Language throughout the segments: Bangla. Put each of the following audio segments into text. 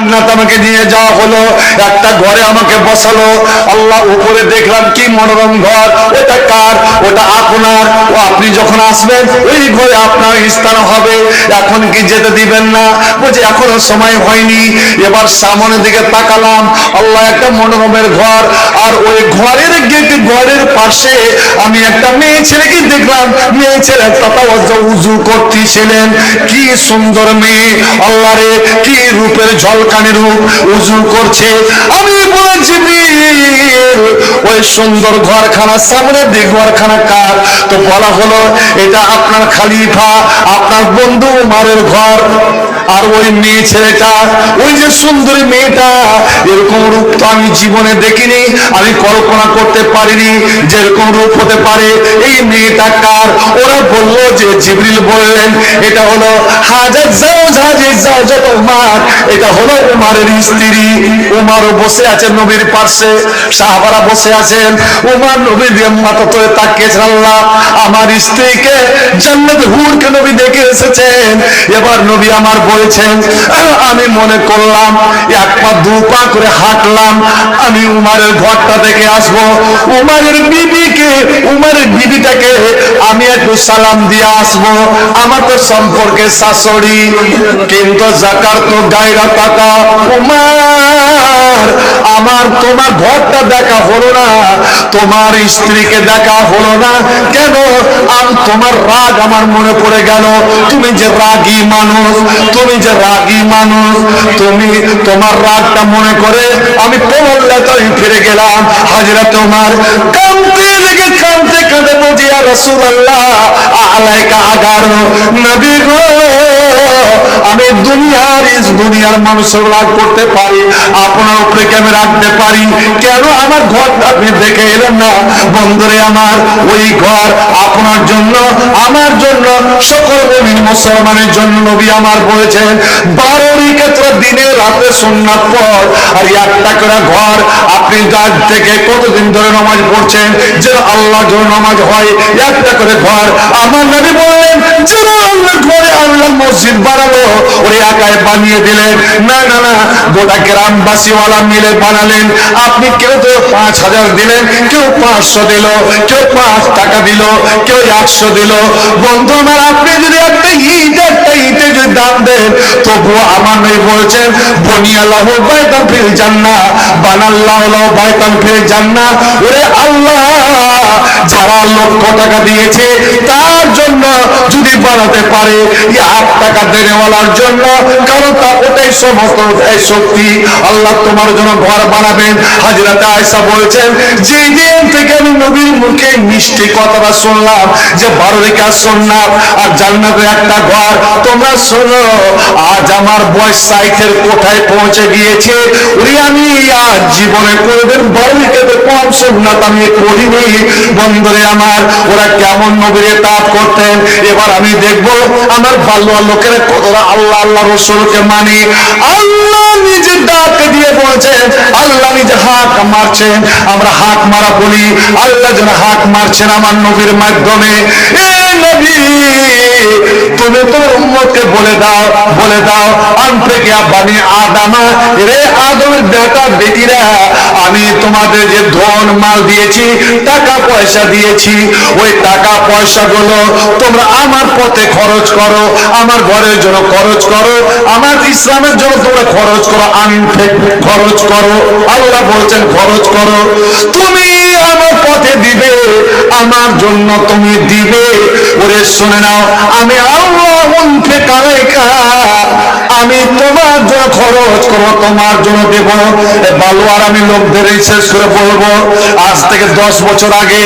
জান্নাত নিয়ে যাওয়া হলো, একটা ঘরে আমাকে বসালো। আল্লাহ উপরে দেখলাম, কি মনোরম ঘর। ওটা কার? ওটা আপনার। ও, আপনি যখন আসবেন, ওই ঘরে আপনার স্থান হবে। এখন কি যেতে দিবেন না? বলছে এখনও সময় হয়নি। এবার সামনের দিকে তাকালাম। আল্লাহ একটা মনোরমের ঘর। আর ওই ঘরের গেট ঘরের পাশে আমি একটা মেয়ে ছেলেকে দেখলাম। মেয়ে ছেলে উজু করতেছিলেন। কি সুন্দর মেয়ে। আল্লাহ রে কি রূপের ঝলকানি রূপ উজু করছে। আমি বলেছি ওই সুন্দর ঘরখানার সামনে দিক ঘরখানা কার? তো বলা হলো, এটা আপনার খালিফা, আপনার বন্ধু উমারের ঘর। আর ওই মেয়ে ছেলেটা, ওই যে সুন্দরী মেয়েটা, এরকম রূপ তো আমি জীবনে দেখিনি, আমি কল্পনা করতে পারিনি যেরকম রূপ হতে পারে। এই মেয়েটা কার? ওরা বলল যে, জিবরিল বললেন, এটা হলো হাজার যাও জাহাজে যাও যত উমার, এটা হলো উমারের স্ত্রী, উমারও বসে আছেন নবীর পাশে, সাহাবারা বসে আছেন। উমার নবীর মাথা তো তাকিয়েছেন আল্লাহ আমার স্ত্রীকে জান্নাত হুরকে নবী দেখে এসেছেন। এবার নবী আমার বলেছেন, আমি মনে করলাম, এক পা দু পা করে হাঁটলাম, আমি উমারের ঘরটা দেখে আসব। উমারের বিবিকে, উমারের বিবিটাকে আমি একটু সালাম দিয়ে আসব। আমার তো সম্পর্কে শাশুড়ি, কিন্তু জাকার তো গায়রা টাকা উমার, আমার তোমার ঘরটা দেখা হলো না, তোমার স্ত্রীকে দেখা হলো না। কেন? আমি তোমার রাগ আমার মনে পড়ে গেল। তুমি যে রাগী মানুষ, তুমি যে রাগী মানুষ, তুমি তোমার রাগটা মনে করে আমি লেতাই ফিরে গেলাম। হাজরা তোমার কামতে লেগে কামতে কাঁদে বুঝিয়া রসুল আল্লাহ আলাইকা আগারো নবী গো। আমি দুনিয়ার ইস, দুনিয়ার মানুষের রাগ করতে পারি, আপনার উপরে আমি রাখতে পারি? কেন আমার ঘরটা আপনি দেখে এলেন না? বন্ধুরে আমার, ওই ঘর আপনার জন্য, আমার জন্য, সকল মুসলমানের জন্য নবী আমার বলেছেন বারোরই ক্ষেত্রে দিনে রাতে সোননাথ পর আর একটা করে ঘর আপনি রাত থেকে কতদিন ধরে নামাজ পড়ছেন যে আল্লাহ জন্য নামাজ হয় একটা করে ঘর। আমার নবী বললেন যেন আল্লাহ ঘরে আল্লাহ মসজিদ বানাবো একাই বানিয়ে দিলেন। না না না, গোটা গ্রামবাসীওয়ালা মিলে বানালেন। আপনি কেউ তো পাঁচ হাজার দিলেন, কেউ পাঁচশো দিল, কেউ পাঁচ টাকা দিল, কেউ একশো দিল। বন্ধু আমার, আপনি যদি একটা ইট একটা ইটে যদি দাম দেন, তবুও আমার নেই বলছেন, বনিয়াল্লাহ বাইতান ফিল জান্না বানাল্লাহ বাইতান ফিল জান্না ওরে আল্লাহ, যারা লক্ষ টাকা দিয়েছে, তার জন্য যদি বানাতে পারে এক টাকা দেনেওয়ালার জন্য কারণ তা ওটাই সমস্ত ওটাই শক্তি আল্লাহ তোমার জন্য ঘর বানাবেন। আয়সা যে দিন থেকে আমি নবীর মুখে মিষ্টি কথাটা শুনলাম, যে বারো রেখা আর একটা ঘর, তোমরা শোনো, আজ আমার বয়স সাইকেল কোথায় পৌঁছে গিয়েছে। ওই আমি আজ জীবনে বারো রেখাতে কম সুন্নাত আমি করিনি বন্ধুরে আমার, ওরা কেমন নবীরে তাপ করতেন। এবার আমি দেখব, আমার বাল্য লোকেরা কতটা আল্লাহ আল্লাহ রসুলকে মানি। আল্লাহ নিজে ডাক দিয়ে বলছেন আল্লাহ নিজে হাক মারছেন আমরা হাক মারা বলি, আল্লাহ যেন হাক মারছেন আমার নবীর মাধ্যমে। এ নবী, তুমি তো উম্মতকে বলে দাও বলে দাও আন থেকে বানি আদামা। রে আদমের বেটা বেটিরা আমি তোমাদের যে ধন মাল দিয়েছি, টাকা পয়সা দিয়েছি, ওই টাকা পয়সা গুলো তোমরা আমার পথে খরচ করো, আমার ঘরের জন্য খরচ করো, আমার ইসলামের জন্য তোমরা খরচ করো, আমি খরচ করো, আল্লাহ বলছেন খরচ করো। তুমি আমার পথে দিবে, আমার জন্য তুমি দিবে। ওরে শুনে নাও, আমি আল্লাহ আমি তোমার জন্য খরচ করব, তোমার জন্য দেব। ভালো আর আমি লোকদের শেষ করে বলব, আজ থেকে দশ বছর আগে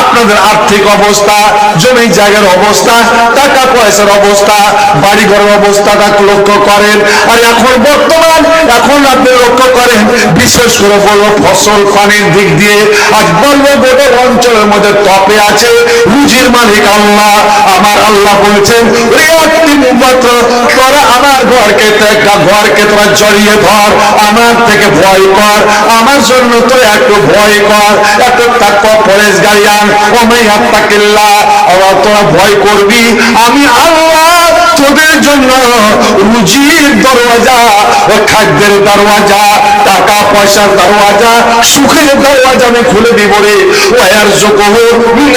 আপনাদের আর্থিক অবস্থা জমি জায়গার অবস্থা, টাকা পয়সার অবস্থা বাড়ি ঘরের অবস্থাটা লক্ষ্য করেন। আর এখন বর্তমান, এখন আপনি লক্ষ্য করেন, বিশেষ করে বলব ফসল পানির দিক দিয়ে, আজ বলব গোটা অঞ্চলের মধ্যে টপে আছে, রুজির মালিক আল্লাহ, আমার আল্লাহ বলছেন ওই মাত্র তোরা আমার ঘরকে একটা ঘরকে তোরা জড়িয়ে ধর, আমার থেকে ভয় কর, আমার জন্য তো একটু ভয় কর। একটু তাকওয়া পরেশ গাইয়ান ওমাই আত্তাকিল্লাহ তোরা ভয় করবি? আমি আল্লাহ তোদের জন্য রুজির দরওয়াজা ও খাদ্যের দরওয়াজা, টাকা, পয়সার দরওয়াজা, সুখের দরওয়াজা আমি খুলে দিব রে। ওয়ার যোগহ মিন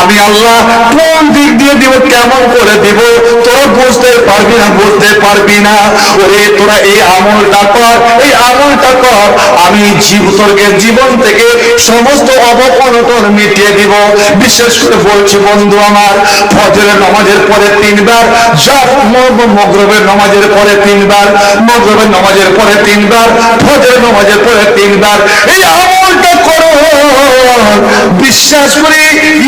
আমি আল্লাহ কোন দিক দিয়ে দিব, কেমন করে দিব, তোরা বুঝতে পারবি না, বুঝতে পারবি না। ওরে, তোরা এই আমলটা কর, এই আমলটা কর। আমি জীব, তোরকে জীবন থেকে সমস্ত অবকনটন মিটিয়ে দিব। বিশেষ করে বলছি, বন্ধু আমার, ফজরের নামাজের পরে তিনবার, যার মগরবের নামাজের পরে তিনবার মগরবের নামাজের পরে তিনবার, ফজরের নামাজের পরে তিনবার, এই আমলটা করো। বিশ্বাস করে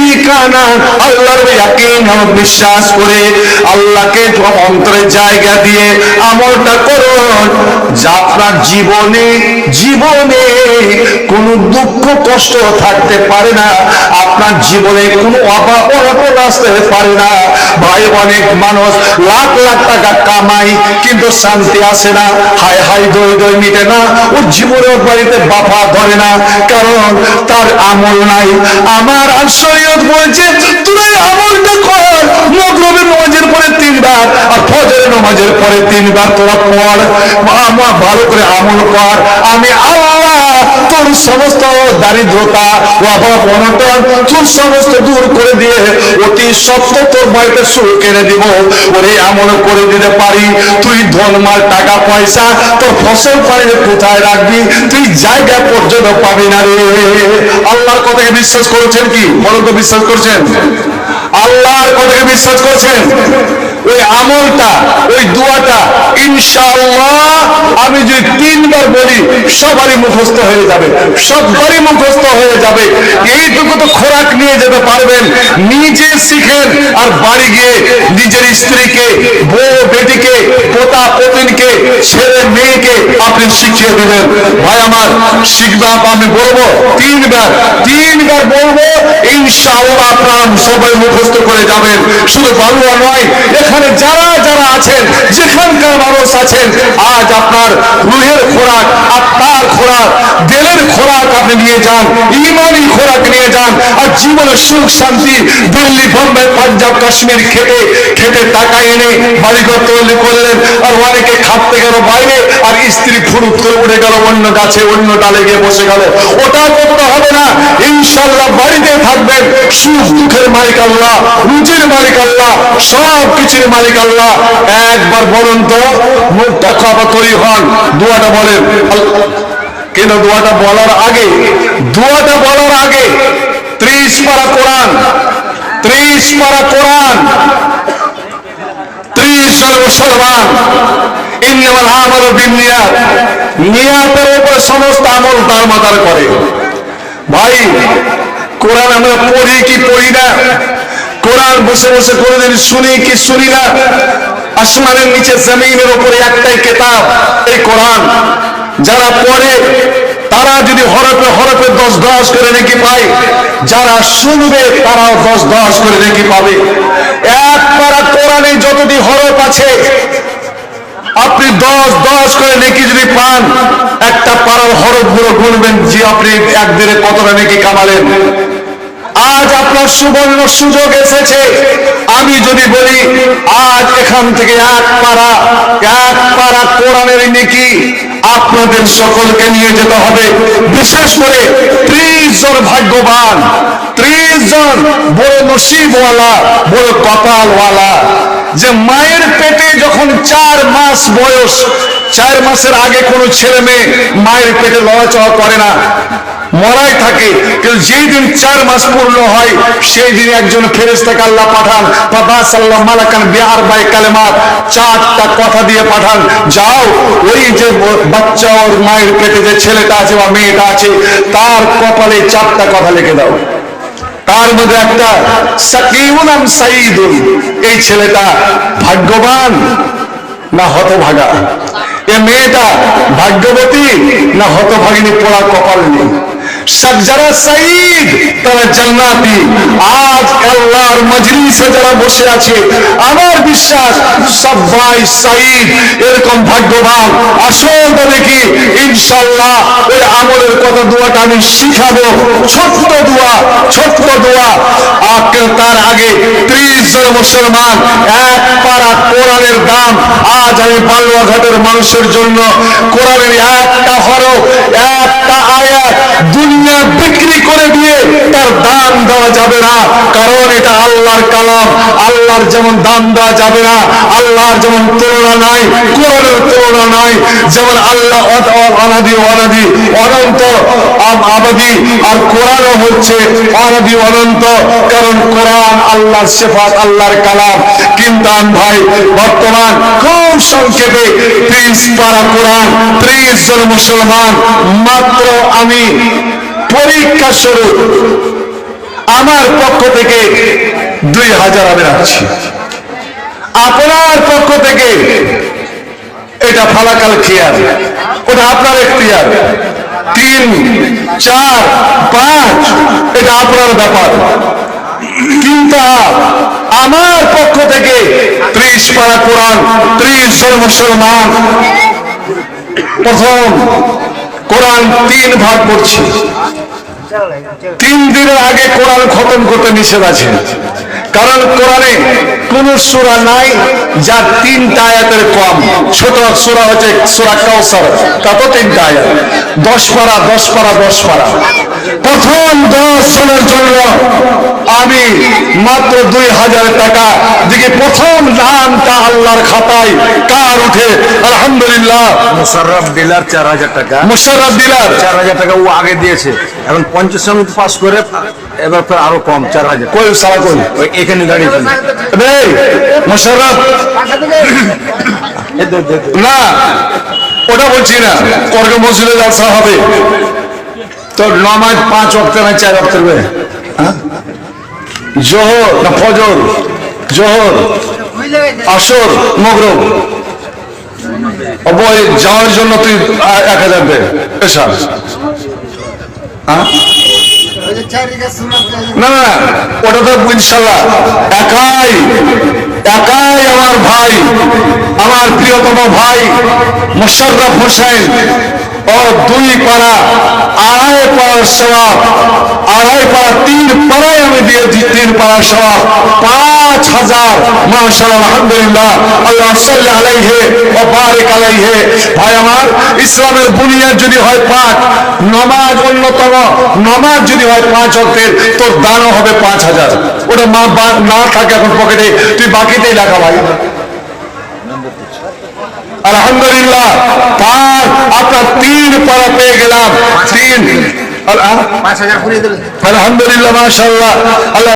ই কানা আল্লাহর ইয়াকিন বিশ্বাস করে আল্লাহকে অন্তরে জায়গা দিয়ে আমলটা করুন যা আপনার জীবনে জীবনে কোনো দুঃখ, কষ্ট থাকতে পারে না। আপনার জীবনে কোনো অভাব আসতে পারে না। ভাই, অনেক মানুষ লাখ লাখ টাকা কামাই কিন্তু শান্তি আসে না। হাই হাই দই দই মিটে না। ও জীবনের বাড়িতে বাপা ধরে না। কারণ তার আমল নাই। আমার আর শরীয়ত বলছে তুই আমলটা কর। মগরবের নামাজের পরে তিনবার আর ফজরের নামাজের পরে তিনবার তোরা পড়। আমার ভালো করে আমল কর। আমি আল্লাহ তোর সমস্ত দারিদ্রতা অভাব অনটন সমস্ত দূর করে দিয়ে অতি সত্য তোর বাড়িতে সুখ কেনে দিব। ওরে আমল করে দিতে পারি। তুই ধনমাল টাকা, পয়সা, তোর ফসল পানিতে কোথায় রাখবি? তুই জায়গা পর্যন্ত পাবি না রে। আল্লাহর কথাকে বিশ্বাস করেছেন কি? বলো তো বিশ্বাস করছেন? আল্লাহর কথাকে বিশ্বাস করছেন? ওই আমলটা, ওই দোয়াটা, ইনশাআল্লাহ আমি যদি তিনবার বলি, সবারই মুখস্থ হয়ে যাবে সবারই মুখস্থ হয়ে যাবে। এইটুকু তো খোরাক নিয়ে যেতে পারবেন। নিজে শিখেন আর বাড়ি গিয়ে নিজের স্ত্রীকে, বউ বেটিকে, পোতা পতিনকে, ছেলে মেয়েকে আপনি শিখিয়ে দেবেন। ভাই আমার, শিখবে আমি বলব, তিনবার তিনবার বলব, ইনশাআল্লাহ আপনারা সবাই মুখস্থ করে যাবেন। শুধু বালুয়া নয়, এখানে যারা যারা আছেন, যেখানকার মানুষ আছেন, আজ আপনার রুহের খোরাক আত্মার খোরাক, দেলের খোরাক আপনি নিয়ে যান, ইমানি খোরাক নিয়ে যান, আর জীবনের সুখ, শান্তি, দিল্লি, বোম্বে, পাঞ্জাব, কাশ্মীর খেটে খেটে টাকা এনে বাড়িঘর তৈরি করলেন, আর অনেকে খাটতে গেল বাইরে, আর স্ত্রী ফুরুত করে উঠে গেল অন্য গাছে, অন্য ডালে গিয়ে বসে গেল। ওটা করতে হবে না ইনশাল্লাহ বাড়িতে থাকবেন, সুখ, দুঃখের মালিক আল্লাহ রুজির মালিক আল্লাহ, সব কিছুর মালিক আল্লাহ। একবার বলুন তো, মুখটা খাবার তৈরি হন, দোয়াটা বলেন কেন দোয়াটা বলার আগে, দোয়াটা বলার আগে ত্রিশ পারা কোরআন, ত্রিশ পারা কোরআন, ত্রিশ মুসলমান আমাল নিয়াতের উপর সমস্ত আমল করে। ভাই, কোরআন আমরা পড়ি কি পড়ি না? কোরআন বসে বসে কোনোদিন শুনি কি শুনি না? আসমানের নিচে জমিনের উপরে একটাই কেতাব, এই কোরআন। যারা পড়ে, তারা যদি হরফে হরফে দশ দশ করে নাকি পায়, যারা শুনবে, তারাও দশ দশ করে নাকি পাবে। এক পারা কোরআনে যতটি হরফ আছে, আপনি দশ দশ করে নেকি যদি পান, একটা পাড়ার হরফগুলো গুনবেন, যে আপনি একদিনে কতটা নেকি কামালেন। আজ আপনার সুবর্ণ সুযোগ এসেছে। আমি যদি বলি, আজ এখান থেকে এক পাড়া এক পাড়া কোরআনের নেকি আপনাদের সকলকে নিয়ে যেতে হবে। বিশেষ করে ত্রিশ জন ভাগ্যবান, ত্রিশ জন বড় নসিবওয়ালা, বড় কপালওয়ালা, যে মায়ের পেটে যখন চার মাস বয়স, চার মাসের আগে কোনো ছেলে মেয়ে মায়ের পেটে লড়াচড়া করে না। মরাই থাকে। কিন্তু যেই দিন চার মাস পূর্ণ হয়, সেই দিন একজন ফেরেস্তাকে আল্লাহ পাঠান। বাবা সাল্লাহ মালাকান বিহার বাই কালেমাত চারটা কথা দিয়ে পাঠান, যাও, ওই যে বাচ্চা ওর মায়ের পেটে যে ছেলেটা আছে বা মেয়েটা আছে, তার কপালে চারটা কথা লিখে দাও। তার মধ্যে একটা সাকিউন আম সাইদুল এই ছেলেটা ভাগ্যবান না হতভাগা? এ মেয়েটা ভাগ্যবতী না হতভাগিনী পোড়া কপাল নেই? সব যারা সাইদ তারা জান্নাতি। আজ আল্লাহর মজলিসে যারা বসে আছে, আমার বিশ্বাস সবাই সাইদ এরকম ভাগ্যবান। আসল তো দেখি ইনশাল্লাহ ওই আমলের কথা দোয়াটা আমি শিখাবো। ছোট্ট দোয়া ছোট্ট দোয়া। তার আগে ত্রিশ জন মুসলমান, এক পারা কোরআনের দাম আজ আমি বালুয়াঘাটের মানুষের জন্য কোরআনের একটা হরফ, একটা আয়াত দুনিয়া বিক্রি করে দিয়ে তার দাম দেওয়া যাবে না, কারণ এটা আল্লাহর কালাম। আল্লাহর যেমন দাম দেওয়া যাবে না, আল্লাহর যেমন তুলনা নাই, কোরআনের তুলনা নাই, যেমন আল্লাহ অনাদি অনাদি অনন্ত আবাদি, আর কোরআনও হচ্ছে অনাদি অনন্ত, কারণ কোরআন আল্লাহর সেফাত, আল্লাহর কালাম। কিন্তু ভাই, বর্তমান খুব সংক্ষেপে ত্রিশ পারা কোরআন, ত্রিশ জন মুসলমান, মাত্র আমি পরীক্ষা স্বরূপ আমার পক্ষ থেকে দুই হাজার আমি রাখছি। আপনার পক্ষ থেকে এটা ফালাকাল খেয়াল, ওটা আপনার এখতিয়ার। তিন, চার, পাঁচ, এটা আপনার ব্যাপার। কিন্তু আমার পক্ষ থেকে ত্রিশ পারা কোরআন, ত্রিশ জন মুসলমান। প্রথম কোরআন তিন ভাগ করছি তিন দিনের আগে কোরআন খতম করতে নিষেধ আছে। কারণ কোরআনে কোন সূরা নাই যা তিনটা আয়াতের কম। ছোট সূরা হচ্ছে সূরা কাউসার তা তো তিনটা আয়াত? দশ পারা দশ পারা দশ পারা। প্রথম দশ জনের জন্য আমি মাত্র দুই হাজার টাকা দিকে প্রথম নামটা আল্লাহর খাতায় কার উঠে? আলহামদুলিল্লাহ। মোশাররফ ডিলার চার হাজার টাকা। মুশারফ দিলার চার হাজার টাকা ও আগে দিয়েছে। এখন পঞ্চাশ পাস করে এবার ফের আরও কম চার হাজার। কই সারা কই? এখানে দাঁড়িয়ে মুশারফ না ওটা বলছি না কর্গ মসজিদে জলসা হবে। তো নমাজ পাঁচ অক্টে না চার অক্টে হ্যাঁ? জোহর না ফজর? জোহর আসর মগরব। অবয় যাওয়ার জন্য তুই এক হাজার দে পেশা হ্যাঁ? না না ওটা তো ইনশাল্লাহ। একাই একাই আমার ভাই আমার প্রিয়তম ভাই মোশাররফ হোসেন। ও দুই পাড়া আড়াই পাড়ার সবাব আড়াই পাড়া তিন পাড়ায় আমি দিয়েছি তিন পাড়ার সবাব পাঁচ হাজার মাশাআল্লাহ আলহামদুলিল্লাহ আল্লাহ সাল্লি আলাইহি ওয়া বারিক আলাইহি ভাই আমার ইসলামের বুনিয়াদ যদি হয় পাঁচ নমাজ অন্যতম নমাজ যদি হয় পাঁচ অক্টের তোর দানও হবে পাঁচ হাজার। ওটা মা না থাকে এখন পকেটে, তুই বাকিতেই লেখা ভাই। আলহামদুলিল্লাহ। তার আপনার তিন পারা পেয়ে গেলাম। তিন। আলহামদুলিল্লাহ মাশাআল্লাহ। আল্লাহ